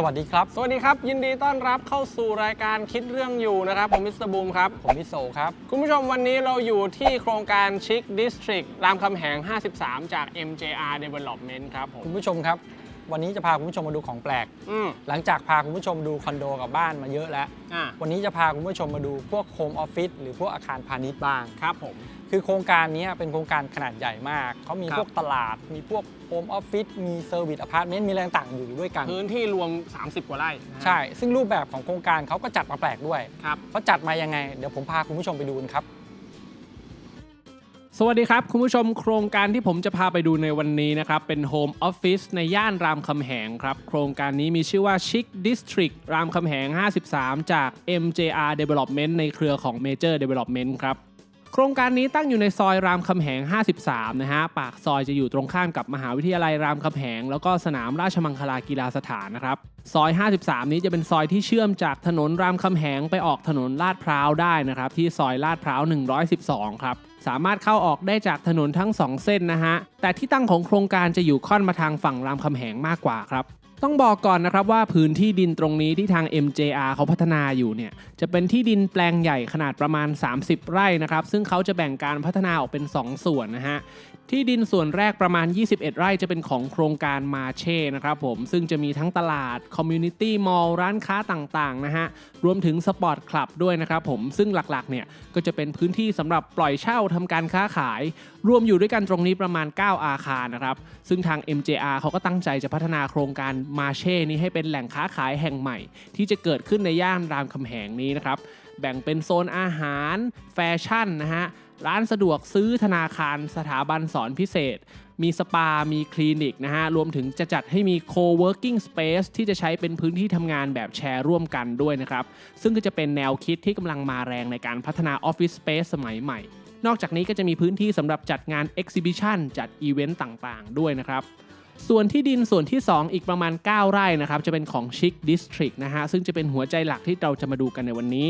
สวัสดีครับ สวัสดีครับ ยินดีต้อนรับเข้าสู่รายการคิดเรื่องอยู่นะครับ ผมมิสเตอร์บูมครับ ผมมิโซครับ คุณผู้ชมวันนี้เราอยู่ที่โครงการชิคดิสทริกรามคำแหง 53 จาก MJR Development ครับผมคุณผู้ชมครับ วันนี้จะพาคุณผู้ชมมาดูของแปลก อืมหลังจากพาคุณผู้ชมดูคอนโดกับบ้านมาเยอะแล้ว อ่าวันนี้จะพาคุณผู้ชมมาดูพวกโฮมออฟฟิศหรือพวกอาคารพาณิชย์บ้าง ครับผม คือโครงการนี้เป็นโครงการขนาดใหญ่มาก เขามีครับ พวกตลาด มีพวกโฮมออฟฟิศ มีเซอร์วิสอพาร์ตเมนต์ มีอะไรต่างๆอยู่ด้วยกัน พื้นที่รวม 30 กว่าไร่นะฮะใช่ ซึ่งรูปแบบของโครงการเขาก็จัดมาแปลกด้วย ครับ เขาจัดมายังไง เดี๋ยวผมพาคุณผู้ชมไปดูกันครับ สวัสดีครับ คุณผู้ชมโครงการที่ผมจะพาไปดูในวันนี้นะครับ เป็นโฮมออฟฟิศในย่านรามคำแหงครับ โครงการนี้มีชื่อว่า Chic District รามคำแหง 53 จาก MJR Development ในเครือของ Major Development ครับ โครงการนี้ตั้งอยู่ในซอยรามคำแหง 53 นะฮะ ปากซอยจะอยู่ตรงข้ามกับมหาวิทยาลัยรามคำแหง แล้วก็สนามราชมังคลากีฬาสถานนะครับ ซอย 53 นี้จะเป็นซอยที่เชื่อมจากถนนรามคำแหงไปออกถนนลาดพร้าวได้นะครับที่ซอยลาดพร้าว 112 ครับ สามารถเข้าออกได้จากถนนทั้ง 2 เส้นนะฮะ แต่ที่ตั้งของโครงการจะอยู่ค่อนมาทางฝั่งรามคำแหงมากกว่าครับ ต้องบอกก่อนนะครับว่าพื้นที่ดินตรงนี้ที่ทาง MJR เขาพัฒนาอยู่เนี่ย จะเป็นที่ดินแปลงใหญ่ขนาดประมาณ 30 ไร่นะครับ ซึ่งเขาจะแบ่งการพัฒนาออกเป็น 2 ส่วนนะฮะ ที่ดินส่วนแรกประมาณ 21 ไร่จะเป็นของโครงการมาเช่นะครับผม ซึ่งจะมีทั้งตลาดคอมมูนิตี้มอลล์ร้านค้าต่างๆนะฮะ รวมถึงสปอร์ตคลับด้วยนะครับผม ซึ่งหลักๆเนี่ยก็จะเป็นพื้นที่สำหรับปล่อยเช่าทำการค้าขาย รวมอยู่ด้วยกันตรงนี้ประมาณ 9 อาคารนะครับ ซึ่งทาง MJR เขาก็ตั้งใจจะพัฒนาโครงการมาเช่นี้ให้เป็นแหล่งค้าขายแห่งใหม่ ที่จะเกิดขึ้นในย่านรามคำแหงนี้นะครับแบ่งเป็นโซนอาหาร แฟชั่นนะฮะ ร้านสะดวกซื้อธนาคารสถาบันสอนพิเศษ มีสปา มีคลินิกนะฮะ รวมถึงจะจัดให้มี co-working space ที่จะใช้เป็นพื้นที่ทำงานแบบแชร์ร่วมกันด้วยนะครับ ซึ่งก็จะเป็นแนวคิดที่กำลังมาแรงในการพัฒนาออฟฟิศสเปซสมัยใหม่ นอกจากนี้ก็จะมีพื้นที่สำหรับจัดงาน Exhibition จัดอีเวนต์ต่างๆ ด้วยนะครับ ส่วนที่ดินส่วนที่ 2 อีกประมาณ 9 ไร่นะครับจะเป็นของ Chic District นะฮะซึ่งจะเป็นหัวใจหลักที่เราจะมาดูกันในวันนี้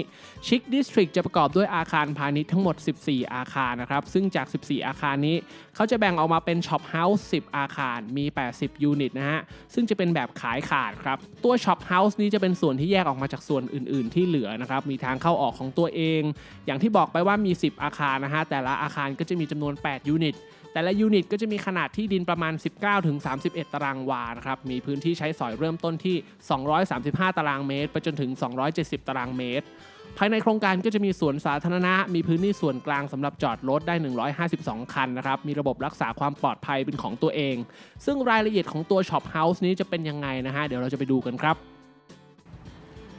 Chic District จะประกอบด้วยอาคารพาณิชย์ทั้งหมด 14 อาคารนะครับซึ่งจาก 14 อาคารนี้ เขาจะแบ่งออกมาเป็น Shop House 10 อาคารมี 80 ยูนิตนะฮะซึ่งจะเป็นแบบขายขาดครับตัว Shop House นี้จะเป็นส่วนที่แยกออกมาจากส่วนอื่น ๆ ที่เหลือนะครับมีทางเข้าออกของตัวเอง อย่างที่บอกไปว่ามี 10 อาคารนะฮะแต่ละอาคารก็จะมีจำนวน 8 ยูนิต แต่ละยูนิตก็จะมีขนาดที่ดินประมาณ 19-31 ตารางวานะครับมีพื้นที่ใช้สอยเริ่มต้นที่ 235 ตารางเมตร ไปจนถึง 270 ตารางเมตร ภายในโครงการก็จะมีสวนสาธารณะ มีพื้นที่ส่วนกลางสำหรับจอดรถได้ 152 คันนะครับมีระบบรักษาความปลอดภัยเป็นของตัวเอง ซึ่งรายละเอียดของตัวช็อปเฮาส์นี้จะเป็นยังไงนะฮะเดี๋ยวเราจะไปดูกันครับ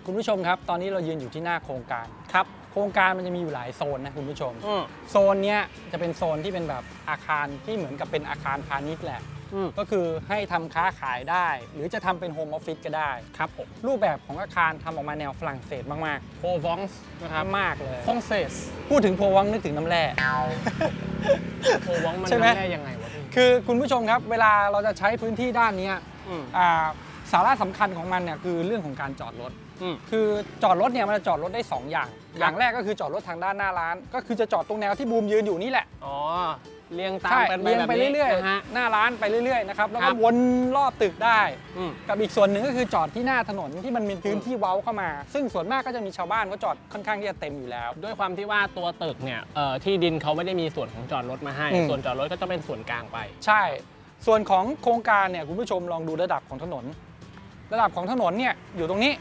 คุณผู้ชมครับ ตอนนี้เรายืนอยู่ที่หน้าโครงการครับ โครงการมันจะมีอยู่หลายโซนนะคุณผู้ชม อืม โซนเนี้ยจะเป็นโซนที่เป็นแบบอาคารที่เหมือนกับเป็นอาคารพาณิชย์แหละ อืม ก็คือให้ทำค้าขายได้ หรือจะทำเป็นโฮมออฟฟิศก็ได้ ครับผมรูปแบบของอาคารทำออกมาแนวฝรั่งเศสมากโพวองส์นะครับๆมากเลยฟองเซสพูดถึงโพวังนึกถึงน้ำแร่โพวองมันใช่ไหมได้ยังไงวะพี่คือคุณผู้ชมครับเวลาเราจะใช้พื้นที่ด้านเนี้ยอืม อ่าสาระสำคัญของมันเนี่ยคือเรื่องของการจอดรถอืม คือจอดรถเนี่ยมันจะจอดรถได้ 2 อย่าง อย่างแรกก็คือจอดรถทางด้านหน้าร้าน ก็คือจะจอดตรงแนวที่บูมยืนอยู่นี่แหละ อ๋อ เรียงตามใช่กันเรียงไปแบบนี้เรื่อยนะฮะๆหน้าร้านไปเรื่อยๆนะครับ แล้วครัก็บวนรอบตึกได้อืมกับอีกส่วนหนึ่งก็คือจอดที่หน้าถนนที่มันมีพื้นที่เว้าเข้ามา ซึ่งส่วนมากก็จะมีชาวบ้านก็จอดค่อนข้างที่จะเต็มอยู่แล้ว ด้วยความที่ว่าตัวตึกเนี่ยเอ่อที่ดินเขาไม่ได้มีส่วนของจอดรถมาให้อืมส่วนจอดรถก็ต้องเป็นส่วนกลางไป ใช่ ส่วนของโครงการเนี่ยคุณผู้ชมลองดูระดับของถนน ระดับของถนนเนี่ยอยู่ตรงนี้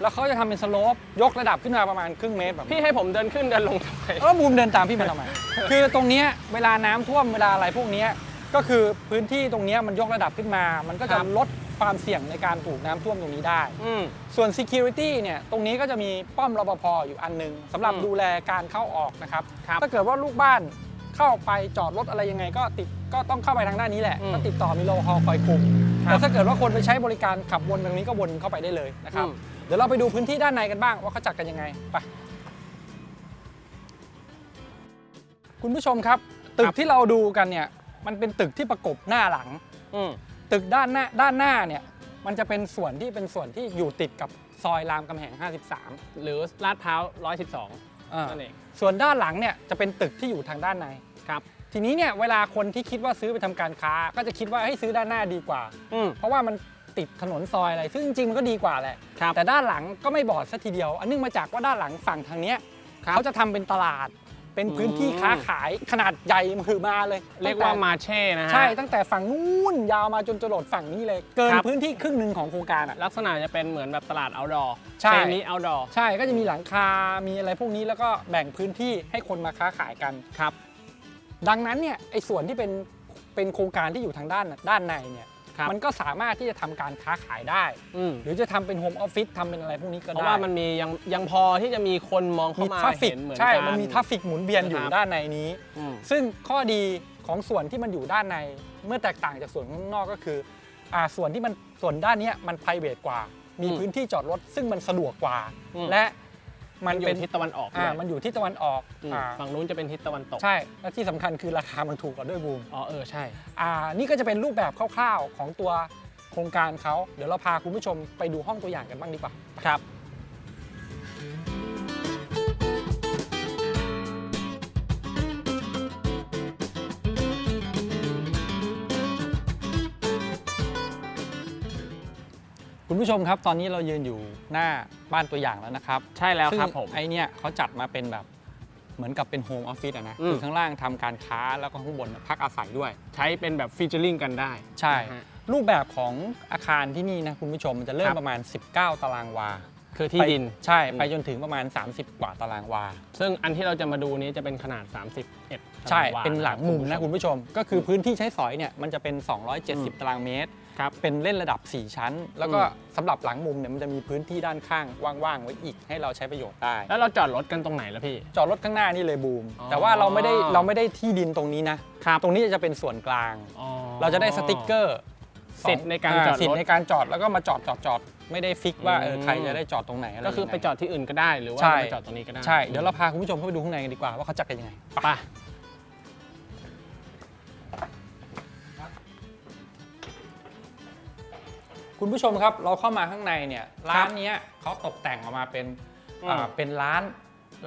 แล้วเขาจะทำเป็นสโลปยกระดับขึ้นมาประมาณครึ่งเมตรแบบนี้พี่ให้ผมเดินขึ้นเดินลงทำไมเออบูมเดินตามพี่มาทำไม คือตรงเนี้ยเวลาน้ำท่วมเวลาอะไรพวกเนี้ยก็คือพื้นที่ตรงเนี้ยมันยกระดับขึ้นมา มันก็จะครับลดความเสี่ยงในการถูกน้ำท่วมตรงนี้ได้ อืม ส่วน Security เนี่ย ตรงนี้ก็จะมีป้อมรปภอยู่อันหนึงสำหรับอืมดูแลการเข้าออกนะครับ ครับถ้าเกิดว่าลูกบ้านเข้าไปจอดรถอะไรยังไง ก็ติดก็ต้องเข้าไปทางด้านนี้แหละ อืมก็ติดต่อมีรปภคอยคุม ครับแต่ถ้าเกิดว่าคนไปใช้บริการขับวนตรงนี้ก็วนเข้าไปได้เลยนะครับ อืมเดี๋ยวเราไปดูพื้นที่ด้านในกันบ้างว่าเขาจัดกันยังไงไปคุณผู้ชมครับ ตึกที่เราดูกันเนี่ยมันเป็นตึกที่ประกบหน้าหลัง อืมตึกด้านหน้าด้านหน้าเนี่ยมันจะเป็นส่วนที่เป็นส่วนที่อยู่ติดกับซอยรามคำแหง 53หรือลาดพร้าว 112 อ่านั่นเองส่วนด้านหลังเนี่ยจะเป็นตึกที่อยู่ทางด้านใน ครับทีนี้เนี่ยเวลาคนที่คิดว่าซื้อไปทำการค้า ก็จะคิดว่าให้ยซื้อด้านหน้าดีกว่า อืมเพราะว่ามัน ติดถนนซอยอะไร ซึ่งจริงๆมันก็ดีกว่าแหละ ครับแต่ด้านหลังก็ไม่บอดสัทีเดียว อันเนื่องมาจากว่าด้านหลังฝั่งทางเนี้ยครับเขาจะทำเป็นตลาด เป็นพื้นที่อืม ค้าขายขนาดใหญ่มหอมาเลยเรียกว่าตั้งแต่มาเช่นะฮะ ใช่ตั้งแต่ฝั่งนู้นยาวมาจนจรดฝั่งนี้เลย เกินครับ พื้นที่ครึ่งหนึ่งของโครงการอะ ลักษณะจะเป็นเหมือนแบบตลาด outdoor ใช่ เซมิ outdoor ใช่ก็จะมีหลังคา มีอะไรพวกนี้แล้วก็แบ่งพื้นที่ให้คนมาค้าขายกัน ครับ ดังนั้นเนี่ยไอ้ส่วนที่เป็นเป็นโครงการที่อยู่ทางด้านด้านในเนี่ย ครับ มันก็สามารถที่จะทำการค้าขายได้ อืมหรือจะทำเป็นโฮมออฟฟิศทำเป็นอะไรพวกนี้ก็เพราะได้ว่ามันมียังยังพอที่จะมีคนมองเข้ามีมาทราฟฟิกเห็นเหมือนใช่กันมันมีทราฟฟิกหมุนเวียนอยู่นะครับ ด้านในนี้ อืม ซึ่งข้อดีของส่วนที่มันอยู่ด้านในเมื่อแตกต่างจากส่วนข้างนอกก็คืออ่าส่วนที่มันส่วนด้านเนี้ยมัน p r i v a t กว่า มีอืมพื้นที่จอดรถ ซึ่งมันสะดวกกว่า อืม และ มัมันนอเป็นยู่ทิศตะวันออกด้อ่าวยมันอยู่ที่ตะวันออกอืมอ่าฝั่งนู้นจะเป็นทิศตะวันตก ใช่ และที่สำคัญคือราคามันถูกกว่าด้วยบูม อ๋อเออใช่ อ่านี่ก็จะเป็นรูปแบบคร่าวๆของตัวโครงการเขา เดี๋ยวเราพาคุณผู้ชมไปดูห้องตัวอย่างกันบ้างดีกว่า ครับ คุณผู้ชมครับ ตอนนี้เรายืนอยู่หน้า บ้านตัวอย่างแล้วนะครับใช่แล้วครับซึ่งผมไอเนี่ยเขาจัดมาเป็นแบบเหมือนกับเป็นโฮมออฟฟิศอะนะอืม คือข้างล่างทำการค้าแล้วก็ข้างบนพักอาศัยด้วย ใช้เป็นแบบฟีเจอริงกันได้ใช่ นะฮะ รูปแบบของอาคารที่นี่นะคุณผู้ชมมันจะเริ่คมรับ ประมาณ 19 ตารางวาคือที่ดิน ไปใช่อืมไปจนถึงประมาณ 30 กว่าตารางวา ซึ่งอันที่เราจะมาดูนี้จะเป็นขนาด 31ใช่ ตารางวาเป็นหลังมุมนะคุณผู้ชม ก็คือพื้นที่ใช้สอยเนี่ยมันจะเป็นอืม270 ตารางเมตร ครับเป็นเล่นระดับ 4 ชั้น แล้วก็อืมสำหรับหลังมุมเนี่ยมันจะมีพื้นที่ด้านข้างว่างๆไว้อีกให้เราใช้ประโยชน์ได้ แล้วเราจอดรถกันตรงไหนแล้วพี่ จอดรถข้างหน้านี่เลยบูมอ๋อแต่ว่าเราไม่ได้เราไม่ได้ที่ดินตรงนี้นะครับตรงนี้จะเป็นส่วนกลางอ๋อเราจะได้สติกเกอร์สิทธิ์ในการจอดรถสิทธิ์ในการจอดแล้วก็มาจอดจอดจอดไม่ได้ฟิกว่าเอออืมใครจะได้จอดตรงไหนอะไรก็คือไปจอดที่อื่นก็ได้หรือว่าใช่ไปจอดตรงนี้ก็ได้ใช่เดี๋ยวเราพาคุณผู้ชมเข้าไปดูข้างในกันดีกว่าว่าเขาจัดกันยังไงไป คุณผู้ชมครับเราเข้ามาข้างในเนี่ยร้านเนี้ยเขาตกแต่งออกมาเป็นอืมอ่าเป็นร้าน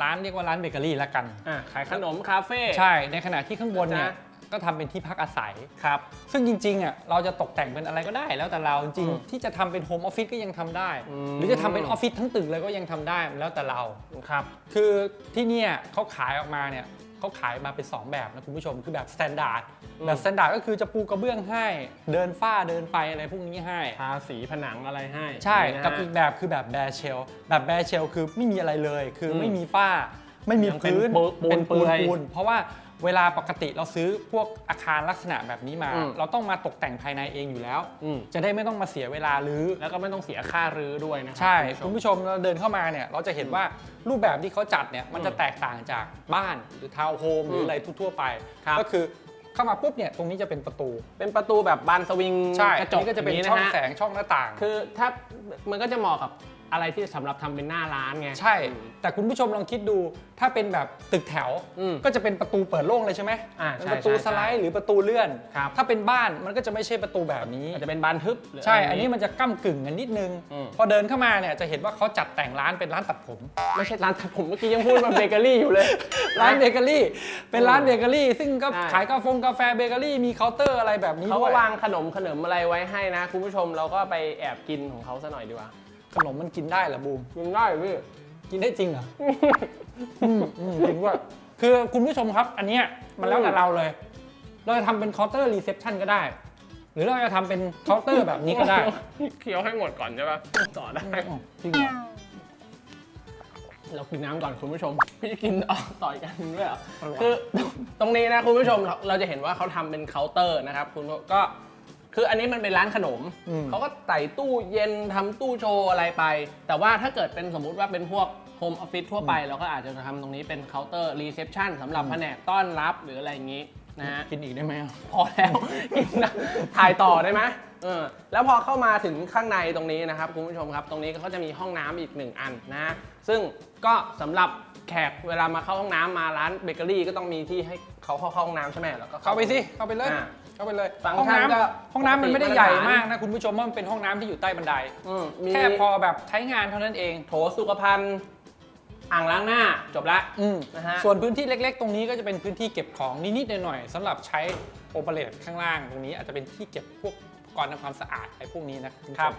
ร้านเรียกว่าร้านเบเกอรี่ละกัน อะขายขนมคาเฟ่ ใช่ในขณะที่ข้างบนเนี่ยนะก็ทำเป็นที่พักอาศัย ครับ ซึ่งจริงๆอะเราจะตกแต่งเป็นอะไรก็ได้แล้วแต่เราจริงอืมๆที่จะทำเป็นโฮมออฟฟิศก็ยังทำได้ อืม หรือจะทำเป็นออฟฟิศทั้งตึกเลยก็ยังทำได้แล้วแต่เรา ครับ คือที่เนี่ยเขาขายออกมาเนี่ยเขาขายมาเป็น 2 แบบนะคุณผู้ชมคือแบบสแตนดาร์ดอืม แบบสแตนดาร์ดก็คือจะปูกระเบื้องให้ เดินฝ้าเดินไฟอะไรพวกนี้ให้ ทาสีผนังอะไรให้ใช่นะฮะ กับอีกแบบคือแบบแบร์เชล แบบแบร์เชลคือไม่มีอะไรเลย คืออมไม่มีฝ้า ไม่มียังเป็นพื้นปูปูนเป็นปูนเปลือยปูนเพราะว่าเวลาปกติเราซื้อพวกอาคารลักษณะแบบนี้มา อืมเราต้องมาตกแต่งภายในเองอยู่แล้ว อืม จะได้ไม่ต้องมาเสียเวลารื้อ แล้วก็ไม่ต้องเสียค่ารื้อด้วยนะครัใช่ คุคุณณผู้ชม ผู้ชมเราเดินเข้ามาเนี่ยเราจะเห็นว่ารูปแบบที่เขาจัดเนี่ยมันจะอืมแตกต่างจากบ้านหรือทาวน์โฮมหรือมอะไรทั่วๆไป ครับก็คือ เข้ามาปุ๊บเนี่ยตรงนี้จะเป็นประตู เป็นประตูแบบบานสวิงใช่กระจอันกนี้ก็จะเป็นย่าช่องฮแสงช่องหน้าต่าง คือถ้ามันก็จะเหมาะกับ อะไรที่สำหรับทำเป็นหน้าร้านไง ใช่ แต่คุณผู้ชมลองคิดดูถ้าเป็นแบบตึกแถวอืมก็จะเป็นประตูเปิดโล่งเลยใช่ไหมอ่าเป็นใช่ประตูใช่สไลด์หรือประตูเลื่อน ครับ ถ้าเป็นบ้านมันก็จะไม่ใช่ประตูแบบนี้ อาจจะเป็นบานทึบหรืใช่ะไรอันนี้มันจะก้ากึ่งกันนิดนึง อืม พอเดินเข้ามาเนี่ยจะเห็นว่าเขาจัดแต่งร้านเป็นร้านตัดผม ไม่ใช่ร้านตัดผมเมื่อกี้ยังพูดว่าเบเกอรี่อยู่เลย ร้านเบเกอรี่ เป็นร้านเบเกอรี่ ซึ่งก็ใช่ ขายกาแฟกาแฟเบเกอรี่มีเคาน์เตอร์อะไรแบบนี้เขาด้ก็วย วางขนมขนมอะไรไว้ให้นะ คุณผู้ชมเราก็ไปแอบกินของเขาซะหน่อยดีกว่า ขนมมันกินได้เหรอบูม กินได้พี่ กินได้จริงเหรอ อืมอืมจริงว่าคือคุณผู้ชมครับ อันเนี้ยมันแล้วแต่เราเลย เราจะทำเป็นเคาน์เตอร์รีเซพชันก็ได้ หรือเราจะทำเป็นเคาน์เตอร์แบบนี้ก็ได้ เคี้ยวให้หมดก่อนใช่ปะต่อได้อ๋อจริงเหรอ เรากินน้ำก่อนคุณผู้ชม พี่กินอ๋อต่อยกันด้วยเหรอ อร่อย คือตรงนี้นะคุณผู้ชมเราเราจะเห็นว่าเขาทำเป็นเคาน์เตอร์นะครับ คุณผู้ก็ คืออันนี้มันเป็นร้านขนม อืม เขาก็ใส่ตู้เย็นทำตู้โชว์อะไรไป แต่ว่าถ้าเกิดเป็นสมมุติว่าเป็นพวกโฮมออฟฟิศทั่วไป เราก็อาจจะทำตรงนี้เป็นเคาน์เตอร์รีเซพชันสำหรับแผนกต้อนรับหรืออะไรอย่างนี้นะฮะ กินอีกได้ไหมอะ พอแล้ว กินนะถ่ายต่อได้ไหมเออแล้วพอเข้ามาถึงข้างในตรงนี้นะครับคุณผู้ชมครับ ตรงนี้ก็จะมีห้องน้ำอีกหนึ่งอันนะ ซึ่งก็สำหรับแขกเวลามาเข้าห้องน้ำมาร้านเบเกอรี่ก็ต้องมีที่ให้เขาเข้าห้องน้ำใช่ไหมแล้วก็เข้าไปสิเข้าไปเลย อ่า เข้าไปเลยฟังก์ห้องชันน้ก็ำห้องน้ำมันไม่ได้ปกติใหญ่มาตรฐานมากนะคุณผู้ชมว่ามันเป็นห้องน้ำที่อยู่ใต้บันไดอืมมี แค่พอแบบใช้งานเท่านั้นเอง โถสุขภัณฑ์อ่างล้างหน้าจบละ อืมนะฮะ ส่วนพื้นที่เล็ก ๆ ตรงนี้ก็จะเป็นพื้นที่เก็บของนิดๆหน่อยๆสำหรับใช้โอเปเรตข้างล่างตรงนี้อาจจะเป็นที่เก็บพวกกรณ์ทำความสะอาดไอ้พวกนี้นะณผู้ชม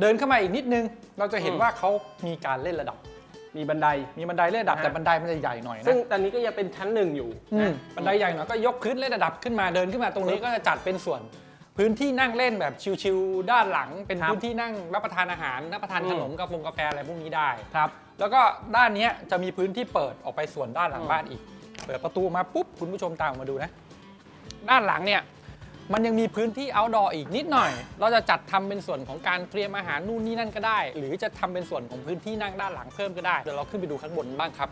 เดินเข้ามาอีกนิดนึง เราจะเห็นอืมว่าเขามีการเล่นระดับ มีบันได มีบันไดเล่นระดับ อ่าแต่บันไดมันจะใหญ่หน่อยนะซึ่งตอนนี้ก็ยังเป็นชั้นหนึ่งอยู่อืมนะ บันไดใหญ่หน่อยก็ยกพื้นเล่นระดับขึ้นมาเดินขึ้นมาตรงนี้ก็จะจัดเป็นส่วน พื้นที่นั่งเล่นแบบชิวๆด้านหลัง เป็นครับพื้นที่นั่งรับประทานอาหารรับประทานอืม ขนมกาแฟกาแฟอะไรพวกนี้ได้ ครับ แล้วก็ด้านเนี้ยจะมีพื้นที่เปิดออกไปส่วนด้านหลังอืมบ้านอีก เปิดประตูมาปุ๊บคุณผู้ชมตามออกมาดูนะ ด้านหลังเนี่ย มันยังมีพื้นที่ outdoor อีกนิดหน่อย เราจะจัดทำเป็นส่วนของการเตรียมอาหารนู่นนี่นั่นก็ได้ หรือจะทำเป็นส่วนของพื้นที่นั่งด้านหลังเพิ่มก็ได้ เดี๋ยวเราขึ้นไปดูข้างบนบ้างครับ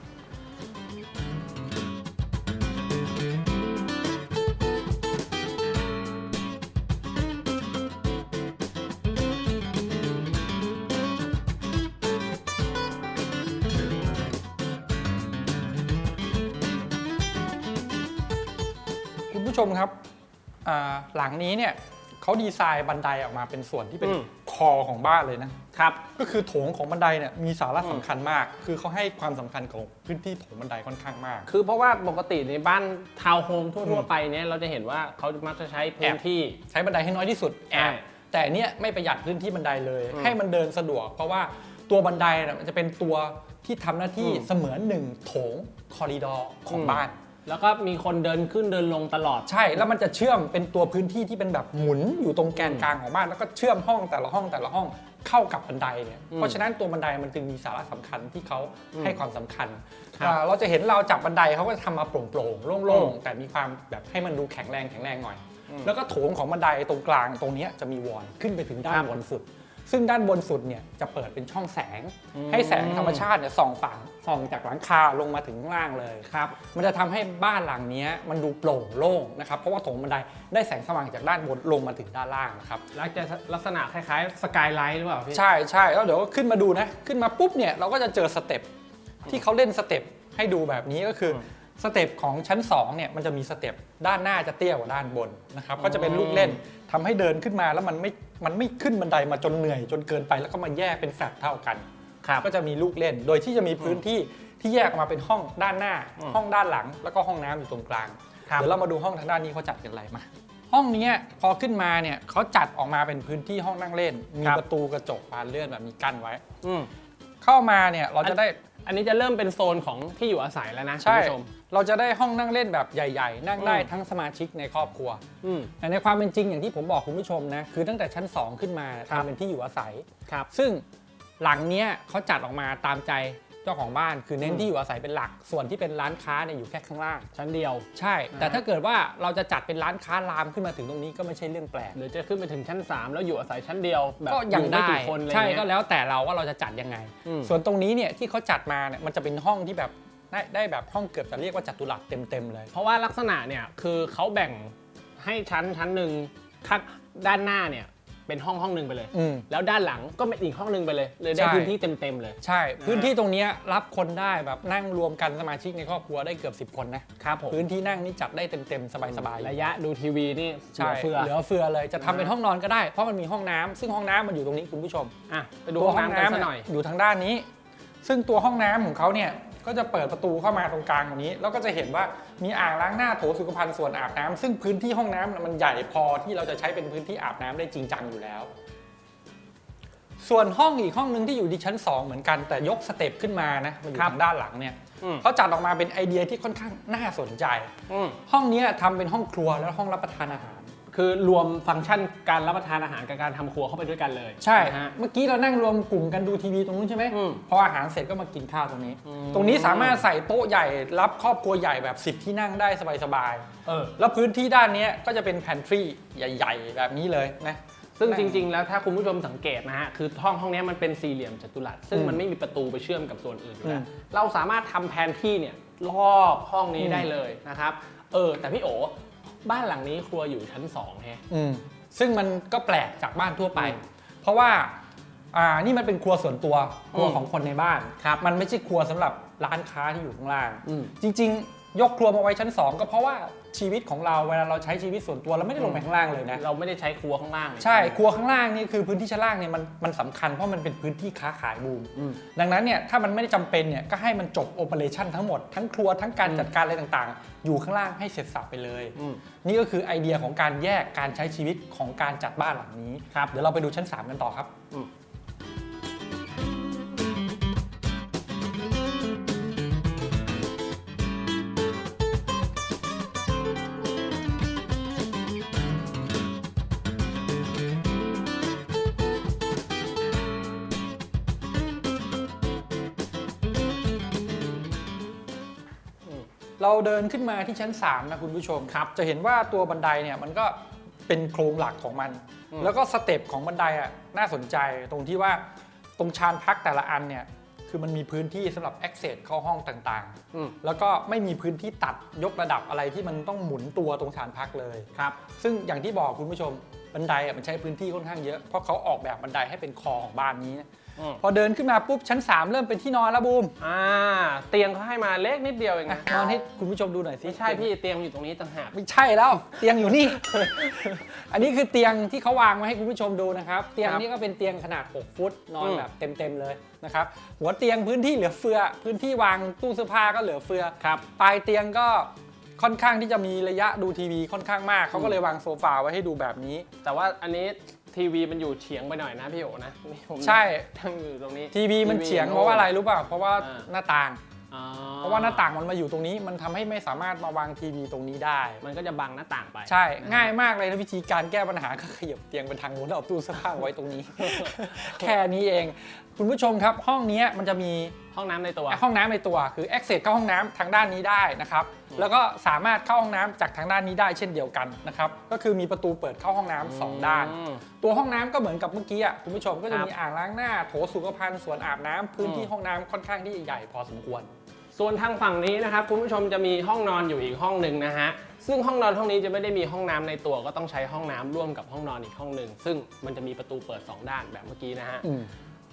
คุณผู้ชมครับ อ่าหลังนี้เนี่ยเขาดีไซน์บันไดออกมาเป็นส่วนที่เป็นอืม คอของบ้านเลยนะ ครับ ก็คือโถงของบันไดเนี่ยมีสาระอืมสำคัญมาก คือเขาให้ความสำคัญกับพื้นที่โถงบันไดค่อนข้างมาก คือเพราะว่าปกติในบ้านทาวน์โฮมอืทั่วมๆไปเนี่ยเราจะเห็นว่าเขามักจะใช้พื้นแอบที่ ใช้บันไดให้น้อยที่สุดแอใช่บแต่เนี้ยไม่ประหยัดพื้นที่บันไดเลยอืมให้มันเดินสะดวก เพราะว่าตัวบันไดน่ะมันจะเป็นตัวที่ทำหน้าที่อืมเสมือนหนึ่งโถงคอริดอร์ของบ้าน แล้วก็มีคนเดินขึ้นเดินลงตลอด ใช่ แล้วมันจะเชื่อมเป็นตัวพื้นที่ที่เป็นแบบหมุนอยู่ตรงแกนกลางของบ้าน แล้วก็เชื่อมห้องแต่ละห้องแต่ละห้องเข้ากับบันไดเนี่ยอืมเพราะฉะนั้นตัวบันไดมันจึงมีสาระสำคัญที่เขาอืมให้ความสำคัญครับอ่าเราจะเห็นเราวจับบันไดเขาก็จะทำมาโปร่งๆโล่งอืมๆแต่มีความแบบให้มันดูแข็งแรงแข็งแรงหน่อยอืมแล้วก็โถงของบันไดตรงกลางตรงเนี้ยจะมีวอลขึ้นไปถึงด้าคนรับบนสุด ซึ่งด้านบนสุดเนี่ยจะเปิดเป็นช่องแสงอืมให้แสงธรรมชาติเนี่ยส่องฝั่งส่องจากหลังคาลงมาถึงข้างล่างเลยครับมันจะทำให้บ้านหลังเนี้ยมันดูโปร่งโล่งนะครับเพราะว่าโถงบันไดได้แสงสว่างจากด้านบนลงมาถึงด้านล่างนะครับแล้วจะลักษณะคล้ายๆสกายไลท์หรือเปล่าพี่ใช่ใช่แล้วเดี๋ยวขึ้นมาดูนะขึ้นมาปุ๊บเนี่ยเราก็จะเจอสเต็ปที่เขาเล่นสเต็ปให้ดูแบบนี้ก็คืออม สเต็ปของชั้น2เนี่ยมันจะมีสเต็ปด้านหน้าจะเตี้ยกว่าด้านบนนะครับอืมก็จะเป็นลูกเล่นทำให้เดินขึ้นมาแล้วมันไม่มันไม่ขึ้นบันไดมาจนเหนื่อยจนเกินไป แล้วก็มาแยกเป็นแฟลตเท่ากัน ครับก็จะมีลูกเล่น โดยที่จะมีพื้นที่ที่แยกออกมาเป็นห้องด้านหน้า อืมห้องด้านหลัง แล้วก็ห้องน้ำอยู่ตรงกลาง ครับ เดี๋ยวเรามาดูห้องทางด้านนี้เขาจัดกันอะไรมา ห้องเนี้ยพอขึ้นมาเนี่ยเขาจัดออกมาเป็นพื้นที่ห้องนั่งเล่น มีครับ ประตูกระจกบานเลื่อนแบบมีกั้นไว้ อืมเข้ามาเนี่ยเราจะได้ อันนี้จะเริ่มเป็นโซนของที่อยู่อาศัยแล้วนะใช่คุณผู้ชม เราจะได้ห้องนั่งเล่นแบบใหญ่ ๆ นั่งได้อืมทั้งสมาชิกในครอบครัวอืม แต่ในความเป็นจริงอย่างที่ผมบอกคุณผู้ชมนะคือตั้งแต่ชั้น 2 ขึ้นมาครับ ทำเป็นที่อยู่อาศัย ครับ ซึ่งหลังเนี้ยเขาจัดออกมาตามใจเจ้าของบ้าน คือเน้นอืม ที่อยู่อาศัยเป็นหลัก ส่วนที่เป็นร้านค้าเนี่ยอยู่แค่ข้างล่าง ชั้นเดียว ใช่ แต่ถ้าเกิดว่าเราจะจัดเป็นร้านค้าลามขึ้นมาถึงตรงนี้ก็ไม่ใช่เรื่องแปลก หรือจะขึ้นไปถึงชั้น 3 แล้วอยู่อาศัยชั้นเดียวแบบก็อยังยู่ไม่ได้ กี่คนอะไรใช่เงี้ย ก็แล้วแต่เราว่าเราจะจัดยังไง อืม ส่วนตรงนี้เนี่ยที่เขาจัดมาเนี่ยมันจะเป็นห้องที่แบบ ได้ได้แบบห้องเกือบจะเรียกว่าจัตุรัสเต็มๆเลย เพราะว่าลักษณะเนี่ยคือเขาแบ่งให้ชั้นชั้นหนึ่งข้างด้านหน้าเนี่ยเป็นห้องห้องหนึ่งไปเลย อืม แล้วด้านหลังก็เป็นอีกห้องหนึ่งไปเลย เลยได้ใช่ พื้นที่เต็มๆเลย ใช่ พื้นที่ตรงเนี้ยรับคนได้แบบนั่งรวมกันสมาชิกในครอบครัวได้เกือบ 10 คนนะครับผมพื้นที่นั่งนี่จัดได้เต็มๆสบายๆ ระยะดูทีวีนี่เหลืใช่อเฟือเหลือเฟือเลยจะทำเป็นห้องนอนก็ได้ เพราะมันมีห้องน้ำซึ่งห้องน้ำมันอยู่ตรงนี้คุณผู้ชมอะไปดูตัวห้องน้ำกันสักหน่อยเอยู่ทางด้านนี้ ซึ่งตัวห้องน้ำของเขาเนี่ย ก็จะเปิดประตูเข้ามาตรงกลางตรงนี้ แล้วก็จะเห็นว่ามีอ่างล้างหน้าโถสุขภัณฑ์ส่วนอาบน้ำซึ่งพื้นที่ห้องน้ำน่ะมันใหญ่พอที่เราจะใช้เป็นพื้นที่อาบน้ำได้จริงจังอยู่แล้ว ส่วนห้องอีกห้องหนึ่งที่อยู่ที่ชั้น 2 เหมือนกันแต่ยกสเต็ปขึ้นมานะมาอยู่ครับทางด้านหลังเนี่ยอืมเขาจัดออกมาเป็นไอเดียที่ค่อนข้างน่าสนใจอืมห้องเนี้ยทำเป็นห้องครัวและห้องรับประทานอาหาร คือรวมฟังก์ชันการรับประทานอาหารกับการทำครัวเข้าไปด้วยกันเลยใช่นะฮะ เมื่อกี้เรานั่งรวมกลุ่มกันดูทีวีตรงนู้นใช่ไหมอืมพออาหารเสร็จก็มากินข้าวตรงนี้ อืม ตรงนี้สามารถใส่โต๊ะใหญ่รับครอบครัวใหญ่แบบ 10 ที่นั่งได้สบายเออๆแล้วพื้นที่ด้านเนี้ยก็จะเป็นแพนทรีใหญ่ ๆ แบบนี้เลยนะ ซึ่งนั่จงริง ๆ แล้วถ้าคุณผู้ชมสังเกตนะฮะ คือห้องห้องเนี้ยมันเป็นสี่เหลี่ยมจัตุรัส ซึ่งอืมมันไม่มีประตูไปเชื่อมกับส่วนอื่นอยู่แล้ว อืมเราสามารถทำแผนที่เนี่ยรอบห้องนี้อืมได้เลยนะครับ เออ แต่พี่โอ บ้านหลังนี้ครัวอยู่ชั้น2แฮะอืม ซึ่งมันก็แปลกจากบ้านทั่วไปอืมเพราะว่าอ่านี่มันเป็นครัวส่วนตัวครัวอืมของคนในบ้านครับมันไม่ใช่ครัวสำหรับร้านค้าที่อยู่ข้างล่างอืม จริง ๆ ยกครัวมาไว้ชั้น2ก็เพราะว่า ชีวิตของเราเวลาเราใช้ชีวิตส่วนตัวเราไม่ได้ลงไปข้างล่างเลยนะ เราไม่ได้ใช้ครัวข้างล่างใช่ครัวข้างล่างนี่คือพื้นที่ชั้นล่างเนี่ยมันมันสำคัญเพราะมันเป็นพื้นที่ค้าขายบูม อืม ดังนั้นเนี่ยถ้ามันไม่ได้จำเป็นเนี่ยก็ให้มันจบโอเปอเรชั่นทั้งหมด ทั้งครัวทั้งการจัดการอะไรต่างๆ อยู่ข้างล่างให้เสร็จสับไปเลย อืม นี่ก็คือไอเดียของการแยกการใช้ชีวิตของการจัดบ้านหลังนี้ ครับ เดี๋ยวเราไปดูชั้น 3 กันต่อครับ อืม เราเดินขึ้นมาที่ชั้น 3 นะคุณผู้ชมครับ จะเห็นว่าตัวบันไดเนี่ยมันก็เป็นโครงหลักของมันอืมแล้วก็สเต็ปของบันไดอะน่าสนใจตรงที่ว่าตรงชานพักแต่ละอันเนี่ยคือมันมีพื้นที่สำหรับ access เข้าห้องต่างอืมๆแล้วก็ไม่มีพื้นที่ตัดยกระดับอะไรที่มันต้องหมุนตัวตรงชานพักเลยครับ ซึ่งอย่างที่บอกคุณผู้ชมบันไดอะมันใช้พื้นที่ค่อนข้างเยอะ เพราะเขาออกแบบบันไดให้เป็นคอของบ้านนี้นะ อืม พอเดินขึ้นมาปุ๊บชั้น 3 เริ่มเป็นที่นอนแล้วบูมอ่า เตียงเขาให้มาเล็กนิดเดียวเองอะนะนอนให้คุณผู้ชมดูหน่อยสิไม่ใช่พี่เตียงอยู่ตรงนี้ต่างหาก ไม่ใช่แล้ว เตียงอยู่นี่ อันนี้คือเตียงที่เขาวางไว้ให้คุณผู้ชมดูนะครับ เตียงครับนี้ก็เป็นเตียงขนาด 6 ฟุตนอนอืม แบบเต็มๆเลยนะครับหัวเตียงพื้นที่เหลือเฟือ พื้นที่วางตู้เสื้อผ้าก็เหลือเฟือ ครับ ปลายเตียงก็ค่อนข้างที่จะมีระยะดูทีวีค่อนข้างมาก เขาก็เลยวางโซฟาไว้ให้ดูแบบนี้ แต่ว่าอันนี้ ทีวีมันอยู่เฉียงไปหน่อยนะพี่โอนะนี่ผมใช่ ทั้งอยู่ตรงนี้ ทีวีมันเฉียงเพราะว่าอะไรรู้ป่ะเพราะว่าอ่าหน้าต่างอ๋อเพราะว่าหน้าต่างมันมาอยู่ตรงนี้ มันทำให้ไม่สามารถมาวางทีวีตรงนี้ได้ มันก็จะบังหน้าต่างไป ใช่ ง่ายมากเลยนะวิธีการแก้ปัญหาก็ขยับเตียงไปทางนู้นแล้วเอาตู้เสื้อผ้าไว้ตรงนี้ แค่นี้เอง คุณผู้ชมครับห้องเนี้ยมันจะมี ห้องน้ำในตัว ห้องน้ำในตัวคือ access เข้าห้องน้ำทางด้านนี้ได้นะครับ แล้วก็สามารถเข้าห้องน้ำจากทางด้านนี้ได้เช่นเดียวกันนะครับ ก็คือมีประตูเปิดเข้าห้องน้ำสองด้าน อืม ตัวห้องน้ำก็เหมือนกับเมื่อกี้อะคุณผู้ชมก็จะครับมีอ่างล้างหน้าโถสุขภัณฑ์สวนอาบน้ำพื้นที่อืมห้องน้ำค่อนข้างที่ใหญ่พอสมควร ส่วนทางฝั่งนี้นะครับคุณผู้ชมจะมีห้องนอนอยู่อีกห้องหนึ่งนะฮะซึ่งห้องนอนห้องนี้จะไม่ได้มีห้องน้ำในตัวก็ต้องใช้ห้องน้ำร่วมกับห้องนอนอีกห้องหนึ่งซึ่งมันจะมีประตูเปิด2ด้านแบบเมื่อกี้นะฮะอืม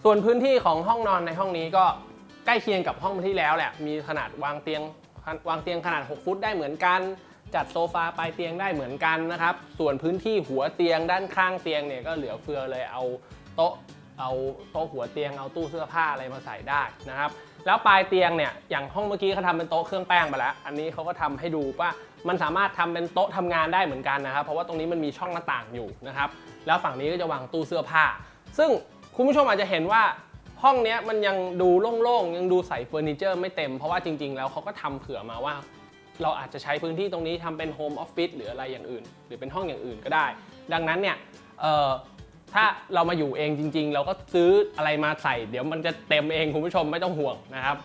ส่วนพื้นที่ของห้องนอนในห้องนี้ก็ ใกล้เคียงกับห้องที่แล้วแหละมีขนาดวางเตียงวางเตียงขนาด 6 ฟุตได้เหมือนกัน จัดโซฟาปลายเตียงได้เหมือนกันนะครับ ส่วนพื้นที่หัวเตียงด้านข้างเตียงเนี่ยก็เหลือเฟือเลยเอาโต๊ะเอาโต๊ะหัวเตียงเอาตู้เสื้อผ้าอะไรมาใส่ได้นะครับ แล้วปลายเตียงเนี่ยอย่างห้องเมื่อกี้เขาทำเป็นโต๊ะเครื่องแป้งไปแล้ว อันนี้เขาก็ทำให้ดูว่ามันสามารถทำเป็นโต๊ะทำงานได้เหมือนกันนะครับ เพราะว่าตรงนี้มันมีช่องหน้าต่างอยู่นะครับ แล้วฝั่งนี้ก็จะวางตู้เสื้อผ้า ซึ่งคุณผู้ชมอาจจะเห็นว่า ห้องเนี้ยมันยังดูโล่งๆ ยังดูใส่เฟอร์นิเจอร์ไม่เต็ม เพราะว่าจริง ๆ แล้วเขาก็ทำเผื่อมาว่า เราอาจจะใช้พื้นที่ตรงนี้ทำเป็นโฮมออฟฟิศหรืออะไรอย่างอื่น หรือเป็นห้องอย่างอื่นก็ได้ ดังนั้นเนี่ยถ้าเรามาอยู่เองจริง ๆ เราก็ซื้ออะไรมาใส่ เดี๋ยวมันจะเต็มเองคุณผู้ชมไม่ต้องห่วงนะครับ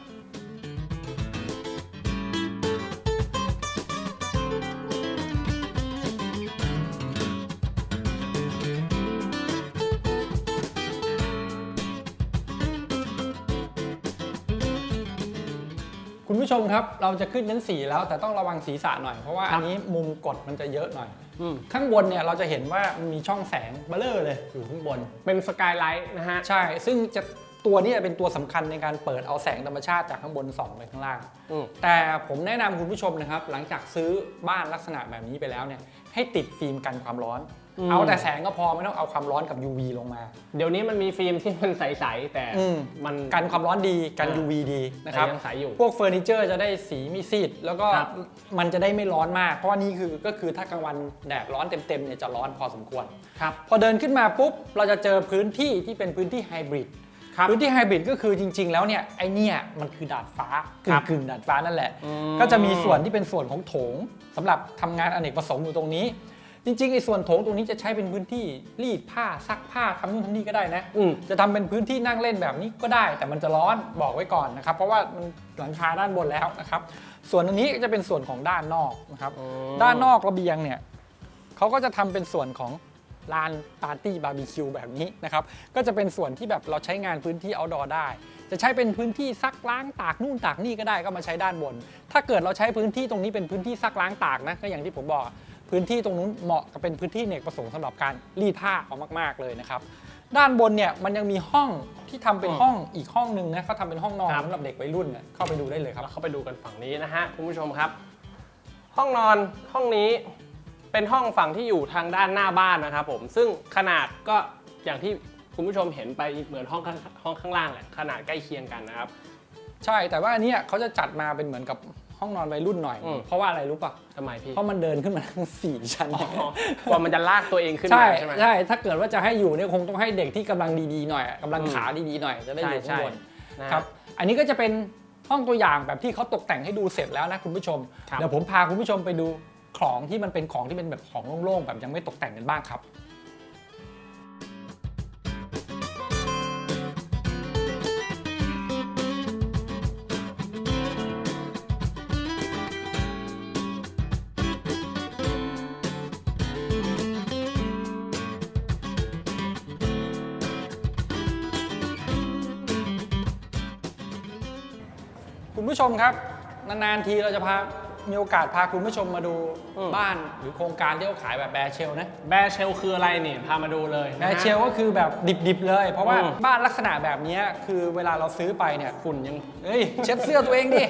ชมครับเราจะขึ้นชั้นสี่แล้วแต่ต้องระวังศีรษะหน่อยเพราะว่าครัอับนนี้มุมกดมันจะเยอะหน่อย อืม ข้างบนเนี่ยเราจะเห็นว่ามันมีช่องแสงเบลเลอร์เลยอยู่ข้างบน เป็นสกายไลท์นะฮะ ใช่ ซึ่งจะตัวเนี้เป็นตัวสำคัญในการเปิดเอาแสงธรรมชาติจากข้างบนส่องไปข้างล่าง อืม แต่ผมแนะนำคุณผู้ชมนะครับ หลังจากซื้อบ้านลักษณะแบบนี้ไปแล้วเนี่ยให้ติดฟิล์มกันความร้อนอืม เอาแต่แสงก็พอไม่ต้องเอาความร้อนกับ UV ลงมา เดี๋ยวนี้มันมีฟิล์มที่มันใสๆแต่อืม มันกันความร้อนดีกันอ่า UV ดีนะครับแต่ยังใสอยู่ พวกเฟอร์นิเจอร์จะได้สีไมีซีด แล้วก็ครับ มันจะได้ไม่ร้อนมาก เพราะว่านี่คือก็คือถ้ากลางวันแดดร้อนเต็มๆเนี่ยจะร้อนพอสมควร ครับ พอเดินขึ้นมาปุ๊บ เราจะเจอพื้นที่ที่เป็นพื้นที่ไฮบริดครับพื้นที่ไฮบริดก็คือจริง ๆ แล้วเนี่ยไอเนี่ยมันคือดาดฟ้าครับกึ่งๆดาดฟ้านั่นแหละ อืมก็จะมีส่วนที่เป็นส่วนของโถงสำหรับทำงานอเนกประสงค์อยู่ตรงนี้ จริงๆไอ้ส่วนโถงตรงนี้จะใช้เป็นพื้นที่รีดผ้าซักผ้าทำนู่นทำนี่ก็ได้นะอืม จะทำเป็นพื้นที่นั่งเล่นแบบนี้ก็ได้ แต่มันจะร้อนบอกไว้ก่อนนะครับ เพราะว่ามันหลังคาด้านบนแล้วนะครับ ส่วนอันนี้ก็จะเป็นส่วนของด้านนอกนะครับอืมด้านนอกระเบียงเนี่ยเขาก็จะทำเป็นส่วนของลานปาร์ตี้บาร์บีคิวแบบนี้นะครับ ก็จะเป็นส่วนที่แบบเราใช้งานพื้นที่เอาดอได้ จะใช้เป็นพื้นที่ซักล้างตากนู่นตากนี่ก็ได้ก็มาใช้ด้านบน ถ้าเกิดเราใช้พื้นที่ตรงนี้เป็นพื้นที่ซักล้างตากนะก็อย่างที่ผมบอก พื้นที่ตรงนู้นเหมาะกับเป็นพื้นที่เนกประสงค์สำหรับการรีดผ้าเอามากๆเลยนะครับด้านบนเนี่ยมันยังมีห้องที่ทำเป็นอืมห้องอีกห้องหนึ่งนะเขาทำเป็นห้องนอนครับสำหรับเด็กวัยรุ่นเนี่ยเข้าไปดูได้เลยครับเราเข้าไปดูกันฝั่งนี้นะฮะคุณผู้ชมครับ ห้องนอนห้องนี้เป็นห้องฝั่งที่อยู่ทางด้านหน้าบ้านนะครับผมซึ่งขนาดก็อย่างที่คุณผู้ชมเห็นไปเหมือนห้องข้างห้องข้างล่างแหละขนาดใกล้เคียงกันนะครับ ใช่แต่ว่าอันเนี้ยเขาจะจัดมาเป็นเหมือนกับ ห้องนอนวัยรุ่นหน่อย อืม เพราะว่าอะไรรู้ป่ะ ทำไมพี่เพราะมันเดินขึ้นมาทั้งสี่ชั้น อ๋อกว่ามันจะลากตัวเองขึ้นใช่มาใช่ไหม ใช่ ถ้าเกิดว่าจะให้อยู่เนี่ยคงต้องให้เด็กที่กำลังดีๆหน่อยกำลังอืม ขาดีๆหน่อยจะได้อยู่ใช่ข้างบนใช่นะ ครับ อันนี้ก็จะเป็นห้องตัวอย่างแบบที่เขาตกแต่งให้ดูเสร็จแล้วนะคุณผู้ชม ครับ เดี๋ยวผมพาคุณผู้ชมไปดูของที่มันเป็นของที่เป็นแบบของโล่งๆแบบยังไม่ตกแต่งกันบ้างครับ ผู้ชมครับ นานๆทีเราจะพา มีโอกาสพาคุณผู้ชมมาดูอืม บ้านหรือโครงการที่เขาขายแบบแบร์เชลนะ แบร์เชลคืออะไรนี่ พามาดูเลยแบนะฮะ ร์เชลก็คือแบบดิบๆเลย เพราะว่าอืม บ้านลักษณะแบบเนี้ยคือเวลาเราซื้อไปเนี่ย ฝุ่นยังเฮ้ยเช็ดเสื้อตัวเองดิ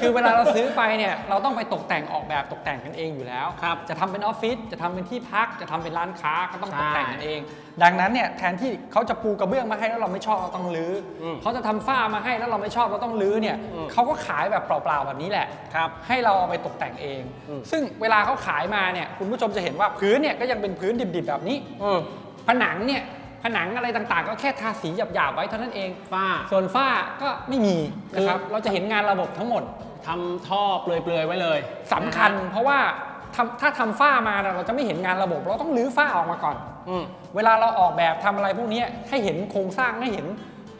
คือเวลาเราซื้อไปเนี่ย เราต้องไปตกแต่งออกแบบตกแต่งกันเองอยู่แล้ว ครับจะทำเป็นออฟฟิศ จะทำเป็นที่พัก จะทำเป็นร้านค้าก็ต้องใช่ ตกแต่งกันเองดังนั้นเนี่ยแทนที่เขาจะปูกระเบื้องมาให้แล้วเราไม่ชอบเราต้องรื้ออมเขาจะทำฝ้ามาให้แล้วเราไม่ชอบเราต้องรื้อเนี่ยอืมเขาก็ขายแบบเปล่าๆแบบนี้แหละครับให้เราเอาไปตกแต่งเองอืมซึ่งเวลาเขาขายมาเนี่ยคุณผู้ชมจะเห็นว่าพื้นเนี่ยก็ยังเป็นพื้นดิบๆแบบนี้ อืม ผนังเนี่ยผนังอะไรต่างๆ ก็แค่ทาสีหยาบๆไว้เท่านั้นเองฝ้าส่วนฝ้าก็ไม่มีนะครับคือเราจะเห็นงานระบบทั้งหมด ทำท่อเปลือยๆไว้เลยสำคัญเพราะว่าทำถ้าทำฝ้ามาน่ะเราจะไม่เห็นงานระบบ เราต้องรื้อฝ้าออกมาก่อนอืม เวลาเราออกแบบทำอะไรพวกเนี้ยให้เห็นโครงสร้างให้เห็น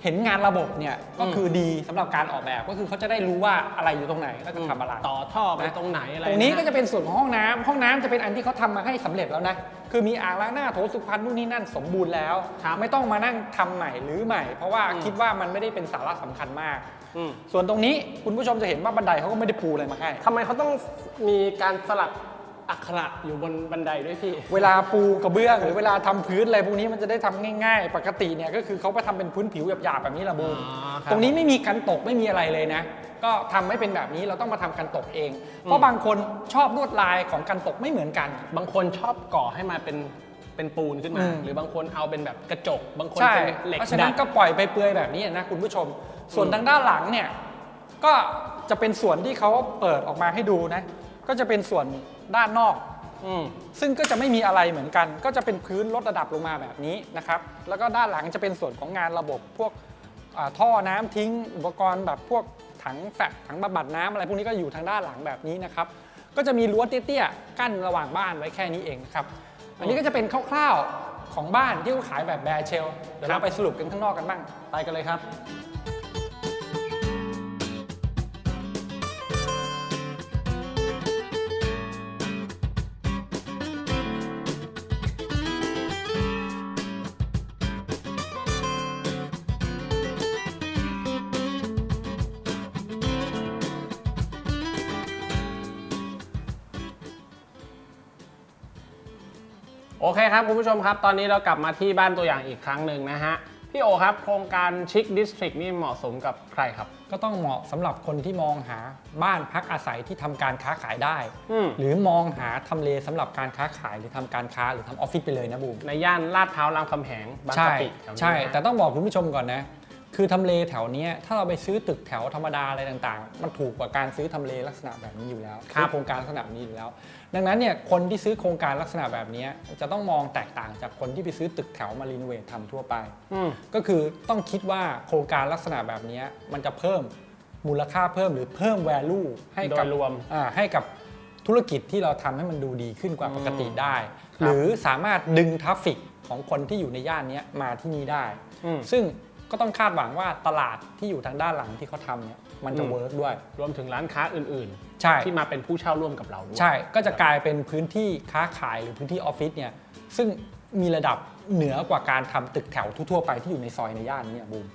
เห็นงานระบบเนี่ยก็อืมคือดีสำหรับการออกแบบก็คือเขาจะได้รู้ว่าอะไรอยู่ตรงไหนแล้วจะทำอะไรต่อท่อไปนะตรงไหนอะไรตรงนี้ฮก็จะเป็นส่วนของห้องน้ำห้องน้ำจะเป็นอันที่เขาทำมาให้สำเร็จแล้วนะคือมีอ่างล้างหน้าโถสุขภัณฑ์นู่นนี่นั่นสมบูรณ์แล้วครับไม่ต้องมานั่งทำใหม่หรือใหม่ เพราะว่าอืมคิดว่ามันไม่ได้เป็นสาระสำคัญมากอืมส่วนตรงนี้คุณผู้ชมจะเห็นว่าบันไดเขาก็ไม่ได้ปูอะไรมาให้ทำไมเขาต้องมีการสลัก อักขระอยู่บนบันไดด้วยพี่ เวลาปูกระเบื้องหรือเวลาทำพื้นอะไรพวกนี้มันจะได้ทำง่ายๆ ปกติเนี่ยก็คือเขาไปทำเป็นพื้นผิวหยาบๆแบบนี้ละบูมอ๋อครับ ตรงนี้ไม่มีกันตกไม่มีอะไรเลยนะ ก็ทำไม่เป็นแบบนี้เราต้องมาทำกันตกเอง เพราะบางคนชอบลวดลายของกันตกไม่เหมือนกัน บางคนชอบก่อให้มาเป็นเป็นปูนขึ้นมา อืม หรือบางคนเอาเป็นแบบกระจก บางคนใช่ เป็นเหล็กเพราะฉะดันั้นดก็ปล่อยไปเปลือยแบบนี้นะคุณผู้ชม ส่วนอืมทางด้านหลังเนี่ย ก็จะเป็นส่วนที่เขาเปิดออกมาให้ดูนะ ก็จะเป็นส่วน ด้านนอกอืมซึ่งก็จะไม่มีอะไรเหมือนกัน ก็จะเป็นพื้นลดระดับลงมาแบบนี้นะครับ แล้วก็ด้านหลังจะเป็นส่วนของงานระบบพวกอ่าท่อน้ำทิ้งอุปกรณ์แบบพวกถังแฟบถังบำบัดน้ำอะไรพวกนี้ก็อยู่ทางด้านหลังแบบนี้นะครับ ก็จะมีรั้วเตี้ยๆกั้นระหว่างบ้านไว้แค่นี้เองครับ อันนี้ก็จะเป็นคร่าวๆของบ้านที่เขาขายแบบแบร์เชลเดี๋ยวครัเราบไปสรุปกันข้างนอกกันบ้าง ไปกันเลยครับ โอเคครับคุณผู้ชมครับ ตอนนี้เรากลับมาที่บ้านตัวอย่างอีกครั้งหนึ่งนะฮะ พี่โอครับ โครงการชิคดิสทริกนี่เหมาะสมกับใครครับ ก็ต้องเหมาะสำหรับคนที่มองหาบ้านพักอาศัยที่ทำการค้าขายได้ อืมหรือมองหาทำเลสำหรับการค้าขายหรือทำการค้าหรือทำออฟฟิศไปเลยนะบูมในย่านลาดพร้าวรามคำแหงบางใช่กะปิถวนี้ใช่นะฮะแต่ต้องบอกคุณผู้ชมก่อนนะ คือทำเลแถวเนี้ยถ้าเราไปซื้อตึกแถวธรรมดาอะไรต่างๆ มันถูกกว่าการซื้อทำเลลักษณะแบบนี้อยู่แล้วครับซื้อโครงการลักษณะแบบนี้อยู่แล้ว ดังนั้นเนี่ยคนที่ซื้อโครงการลักษณะแบบเนี้ยจะต้องมองแตกต่างจากคนที่ไปซื้อตึกแถวมารีโนเวททำทั่วไปอืมก็คือต้องคิดว่าโครงการลักษณะแบบเนี้ยมันจะเพิ่มมูลค่าเพิ่มหรือเพิ่ม value ให้กับโดยรวมอ่าให้กับธุรกิจที่เราทำให้มันดูดีขึ้นกว่าปกติได้ครับหรือสามารถดึงทราฟฟิกของคนที่อยู่ในย่านเนี้ยมาที่นี่ได้อืมซึ่ง ก็ต้องคาดหวังว่าตลาดที่อยู่ทางด้านหลังที่เขาทำเนี่ยมันจะอืม เวิร์กด้วย รวมถึงร้านค้าอื่นใช่ ๆ ที่มาเป็นผู้เช่าร่วมกับเราด้วย ใช่ ก็จะกลายเป็นพื้นที่ค้าขายหรือพื้นที่ออฟฟิศเนี่ยซึ่งมีระดับเหนือกว่าการทำตึกแถวทั่วๆไปที่อยู่ในซอยในย่านนี้อะบูม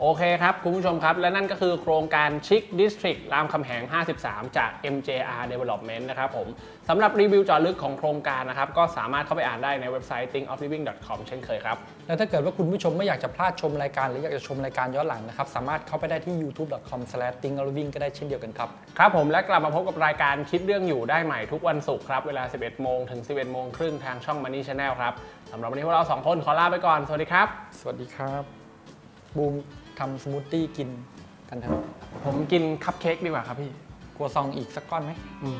โอเคครับ คุณผู้ชมครับ และนั่นก็คือโครงการชิคดิสทริกรามคำแหง 53 จาก MJR Development นะครับผมสำหรับรีวิวเจอลึกของโครงการนะครับ ก็สามารถเข้าไปอ่านได้ในเว็บไซต์ thinkofliving.com เช่นเคยครับ แล้วถ้าเกิดว่าคุณผู้ชมไม่อยากจะพลาดชมรายการ หรืออยากจะชมรายการย้อนหลังนะครับ สามารถเข้าไปได้ที่ youtube.com/thinkofliving ก็ได้เช่นเดียวกันครับ ครับผมและกลับมาพบกับรายการคิดเรื่องอยู่ได้ใหม่ทุกวันศุกร์ครับเวลา 11 โมงถึง 11 โมงครึ่งทางช่อง Money Channel ครับสำหรับวันนี้พวกเราสองคนขอลาไปก่อนสวัสดีครับ สวัสดีครับบูม ทำสมูทตี้กินกันเถอะผมกินคัพเค้กดีกว่าครับพี่ กลัวซองอีกสักก้อนไหม อืม